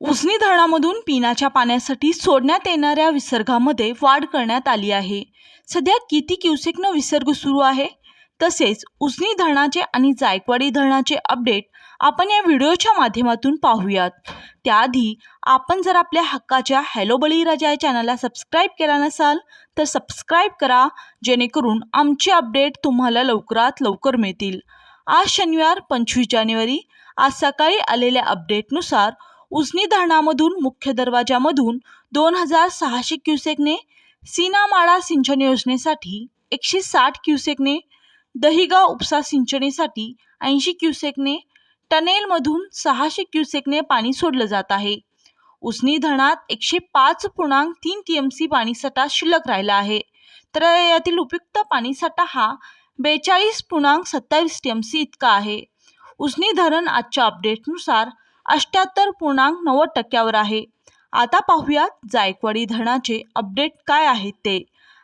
उसनी धरणामधून पिण्याच्या पाण्यासाठी सोडण्यात येणाऱ्या विसर्गामध्ये वाढ करण्यात आली आहे. सध्या किती क्युसेकनं विसर्ग सुरू आहे? तसेच उसनी धरणाचे आणि जायकवाडी धरणाचे अपडेट आपण या व्हिडिओच्या माध्यमातून पाहूयात. त्याआधी आपण जर आपल्या हक्काच्या हॅलो बळीराजा या चॅनलला सबस्क्राईब केला नसाल तर सबस्क्राईब करा जेणेकरून आमचे अपडेट तुम्हाला लवकरात लवकर मिळतील. आज शनिवार पंचवीस जानेवारी. आज सकाळी आलेल्या अपडेटनुसार उजनी धरणामधून मुख्य दरवाजामधून दोन हजार सहाशे क्युसेकने सीनामाळा सिंचन योजनेसाठी एकशे साठ क्युसेकने दहिगाव उपसा सिंचनेसाठी ऐंशी क्युसेकने टनेलमधून सहाशे क्युसेकने पाणी सोडलं जात आहे. उजनी धरणात एकशे पाच पूर्णांक तीन टी एम सी पाणीसाठा शिल्लक राहिला आहे. तर यातील उपयुक्त पाणीसाठा हा बेचाळीस पूर्णांक सत्तावीस टी एम सी इतका आहे. उजनी धरण आजच्या अपडेटनुसार अष्ट्याहत्तर पूर्णांक नव्वद टक्क्यावर आहे. आता पाहूयात जायकवाडी धरणाचे अपडेट काय आहेत ते.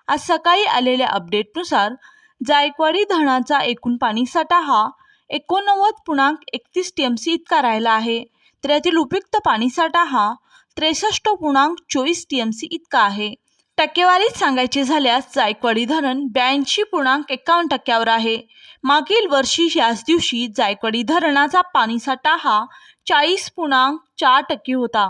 आज सकाळी आलेल्या अपडेटनुसार जायकवाडी धरणाचा एकूण पाणीसाठा हा एकोणनव्वद पूर्णांक एकतीस टी एम सी इतका राहिला आहे. तर यातील उपयुक्त पाणीसाठा हा त्रेसष्ट पूर्णांक चोवीस टी एम सी इतका आहे. टक्केवारीत सांगायचे झाल्यास जायकवाडी धरण ब्याऐंशी पूर्णांक एकावन्न टक्क्यावर आहे. मागील वर्षी याच दिवशी जायकवाडी धरणाचा पाणीसाठा हा चाळीस पूर्णांक चार टक्के होता.